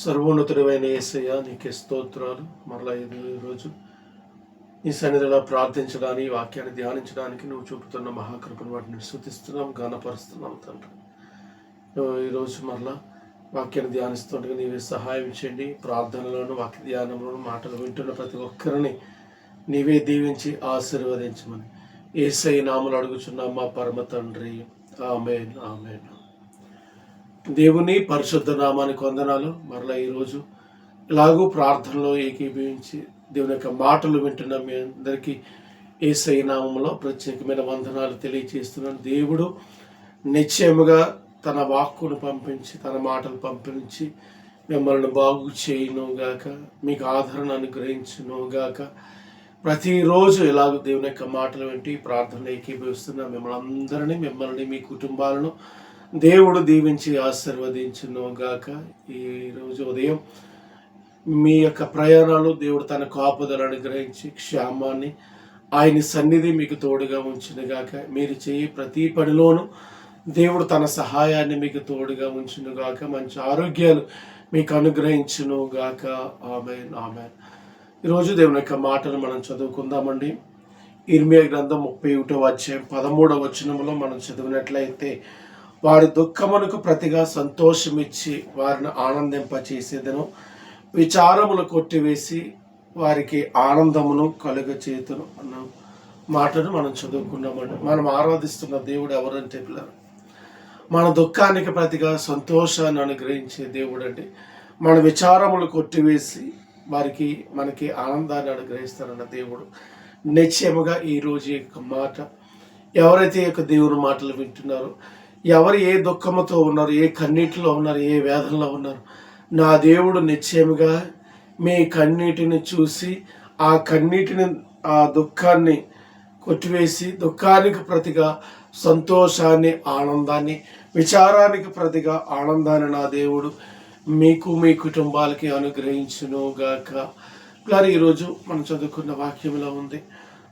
సర్వోన్నతుడమైన యేసయ్య నీకే స్తోత్రాలు. మరలా ఈరోజు నీ సన్నిధిలో ప్రార్థించడానికి వాక్యాన్ని ధ్యానించడానికి నువ్వు చూపుతున్న మహాకృపను వాటిని శృతిస్తున్నాం గానపరుస్తున్నాం తండ్రి. ఈరోజు మరలా వాక్యాన్ని ధ్యానిస్తుండగా నీవే సహాయం చేయండి. ప్రార్థనలోను వాక్య ధ్యానంలోను మాటలు వింటున్న ప్రతి ఒక్కరిని నీవే దీవించి ఆశీర్వదించమని ఏసై నామలు అడుగుచున్నాం మా పరమ తండ్రి. Amen amen. దేవుని పరిశుద్ధ నామానికి వందనాలు. మరలా ఈరోజు ఇలాగూ ప్రార్థనలో ఏకీభవించి దేవుని యొక్క మాటలు వింటున్న మీ అందరికీ ఏసై నామంలో ప్రత్యేకమైన వందనాలు తెలియజేస్తున్నాను దేవుడు నిశ్చయముగా తన వాక్కును పంపించి తన మాటలు పంపించి మిమ్మల్ని బాగు చేయను గాక మీకు ఆదరణ అనుగ్రహించునుగాక ప్రతిరోజు ఇలాగ దేవుని యొక్క మాటలు వింటి ప్రార్థనలు ఏకీభవిస్తున్న మిమ్మల్ని అందరినీ మిమ్మల్ని మీ కుటుంబాలను దేవుడు దీవించి ఆశీర్వదించును గాక. ఈరోజు ఉదయం మీ యొక్క ప్రయాణాలు దేవుడు తన కాపుదలు అనుగ్రహించి క్షేమాన్ని ఆయన సన్నిధి మీకు తోడుగా ఉంచిన గాక. మీరు చేయి ప్రతి పనిలోనూ దేవుడు తన సహాయాన్ని మీకు తోడుగా ఉంచును గాక. మంచి ఆరోగ్యాలు మీకు అనుగ్రహించును గాక. ఆమె ఆమె ఈరోజు దేవుని యొక్క మాటలు మనం చదువుకుందామండి. ఇర్మియా గ్రంథం ముప్పై ఒకటో అధ్యాయం పదమూడవ వచనంలో మనం చదివినట్లయితే వారి దుఃఖమునకు ప్రతిగా సంతోషమిచ్చి వారిని ఆనందింపచేసేదను. విచారములు కొట్టివేసి వారికి ఆనందమును కలుగ చేతును అన్న మాటను మనం చదువుకున్నామండి. మనం ఆరాధిస్తున్న దేవుడు ఎవరంటే పిల్లలు? మన దుఃఖానికి ప్రతిగా సంతోషాన్ని అనుగ్రహించే దేవుడు అండి మన విచారములు కొట్టివేసి వారికి మనకి ఆనందాన్ని అనుగ్రహిస్తారన్న దేవుడు. నిశ్చయముగా ఈరోజు యొక్క మాట ఎవరైతే యొక్క దేవుని మాటలు వింటున్నారో ఎవరు ఏ దుఃఖముతో ఉన్నారు ఏ కన్నీటిలో ఉన్నారు ఏ వేదనలో ఉన్నారు నా దేవుడు నిశ్చయముగా మీ కన్నీటిని చూసి ఆ కన్నీటిని ఆ దుఃఖాన్ని కొట్టివేసి దుఃఖానికి ప్రతిగా సంతోషాన్ని ఆనందాన్ని విచారానికి ప్రతిగా ఆనందాన్ని నా దేవుడు మీకు మీ కుటుంబాలకి అనుగ్రహించును గాక ఇలా ఈరోజు మనం చదువుకున్న వాక్యంలో ఉంది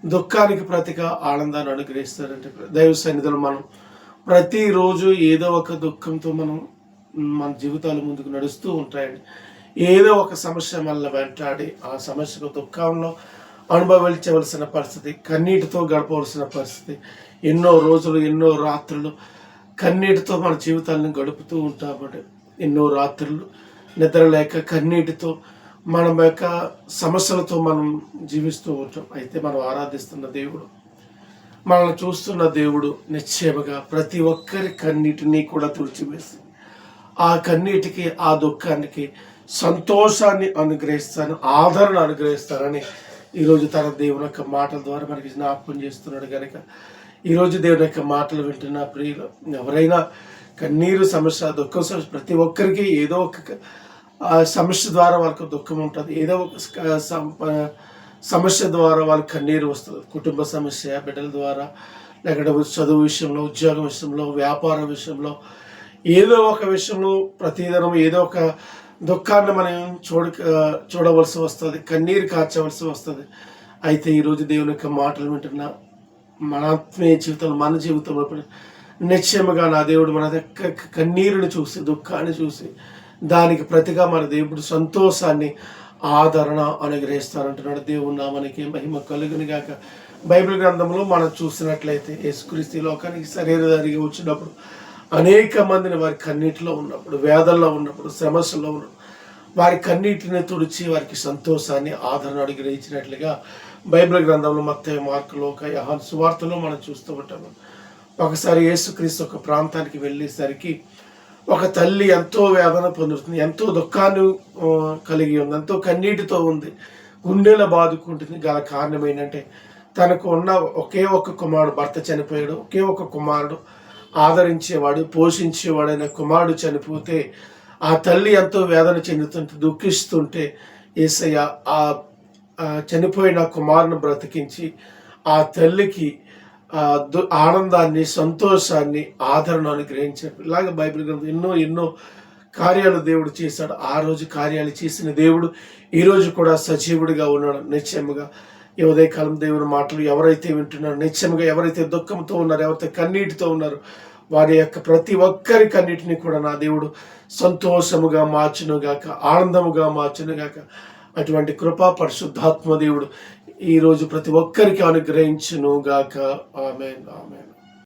దుఃఖానికి ప్రతిగా ఆనందాన్ని అనుగ్రహిస్తారంటే దైవ సన్నిధిలో మనం ప్రతిరోజు ఏదో ఒక దుఃఖంతో మనం మన జీవితాలు ముందుకు నడుస్తూ ఉంటాయండి. ఏదో ఒక సమస్య మనల్ని వెంటాడి ఆ సమస్యకు దుఃఖంలో అనుభవించవలసిన పరిస్థితి కన్నీటితో గడపవలసిన పరిస్థితి ఎన్నో రోజులు ఎన్నో రాత్రులు కన్నీటితో మన జీవితాలను గడుపుతూ ఉంటామండి. ఎన్నో రాత్రులు నిద్ర లేక కన్నీటితో మన యొక్క సమస్యలతో మనం జీవిస్తూ ఉంటాం. అయితే మనం ఆరాధిస్తున్న దేవుడు మనల్ని చూస్తున్న దేవుడు నిశ్చయముగా ప్రతి ఒక్కరి కన్నీటిని కూడా తుడిచివేసి ఆ కన్నీటికి ఆ దుఃఖానికి సంతోషాన్ని అనుగ్రహిస్తాను ఆదరణ అనుగ్రహిస్తానని ఈరోజు తన దేవుని యొక్క మాటల ద్వారా మనకి జ్ఞాపకం చేస్తున్నాడు కనుక ఈరోజు దేవుని యొక్క మాటలు వింటున్న ప్రియులు ఎవరైనా కన్నీరు సమస్య దుఃఖం సమస్య ప్రతి ఒక్కరికి ఏదో ఒక ఆ, సమస్య ద్వారా వాళ్ళకు దుఃఖం ఉంటుంది. ఏదో ఒక సం- సమస్య ద్వారా వాళ్ళకి కన్నీరు వస్తుంది. కుటుంబ సమస్య బిడ్డల ద్వారా లేకపోతే చదువు విషయంలో ఉద్యోగం విషయంలో వ్యాపార విషయంలో ఏదో ఒక విషయంలో ప్రతిదినం ఏదో ఒక దుఃఖాన్ని మనం చూడ చూడవలసి వస్తుంది కన్నీరు కార్చవలసి వస్తుంది. అయితే ఈరోజు దేవుని యొక్క మాటలు వింటున్న మన ఆత్మీయ జీవితంలో మన జీవితంలో నిశ్చయముగా నా దేవుడు మన దగ్గర కన్నీరుని చూసి దుఃఖాన్ని చూసి దానికి ప్రతిగా మన దేవుడు సంతోషాన్ని ఆదరణ అనుగ్రహిస్తారంటున్నాడు. దేవుడు నామానికి మహిమ కలుగుని గాక బైబిల్ గ్రంథంలో మనం చూసినట్లయితే యేసుక్రీస్తు లోకానికి శరీరధారిగా వచ్చినప్పుడు అనేక మందిని వారి కన్నీటిలో ఉన్నప్పుడు వేదల్లో ఉన్నప్పుడు సమస్యలో ఉన్నప్పుడు వారి కన్నీటిని తుడిచి వారికి సంతోషాన్ని ఆదరణ అనుగ్రహించినట్లుగా బైబిల్ గ్రంథంలో మత్త మార్కులో ఒక యహాన్ సువార్తలో మనం చూస్తూ ఉంటాము. ఒకసారి యేసుక్రీస్తు ఒక ప్రాంతానికి వెళ్ళేసరికి ఒక తల్లి ఎంతో వేదన పొందుతుంది ఎంతో దుఃఖాన్ని కలిగి ఉంది ఎంతో కన్నీటితో ఉంది గుండెలో బాదుకుంటుంది. గల కారణం ఏంటంటే తనకు ఉన్న ఒకే ఒక కుమారుడు భర్త చనిపోయాడు ఒకే ఒక కుమారుడు ఆదరించేవాడు పోషించేవాడైన కుమారుడు చనిపోతే ఆ తల్లి ఎంతో వేదన చెందుతుంటే దుఃఖిస్తుంటే ఏసయ్య ఆ చనిపోయిన కుమారుని బ్రతికించి ఆ తల్లికి ఆనందాన్ని సంతోషాన్ని ఆదరణ అనుగ్రహించాడు ఇలాగ బైబిల్ గ్రంథం ఎన్నో ఎన్నో కార్యాలు దేవుడు చేశాడు. ఆ రోజు కార్యాలు చేసిన దేవుడు ఈరోజు కూడా సజీవుడిగా ఉన్నాడు. నిశ్చయముగా ఈ ఉదయకాలం దేవుని మాటలు ఎవరైతే వింటున్నారో నిశ్చయముగా ఎవరైతే దుఃఖంతో ఉన్నారో ఎవరైతే కన్నీటితో ఉన్నారో వారి యొక్క ప్రతి ఒక్కరి కన్నిటిని కూడా నా దేవుడు సంతోషముగా మార్చునుగాక ఆనందముగా మార్చునుగాక అటువంటి కృపా పరిశుద్ధాత్మ దేవుడు ఈరోజు ప్రతి ఒక్కరికి అనుగ్రహించును గాక ఆమెన్ ఆమెన్.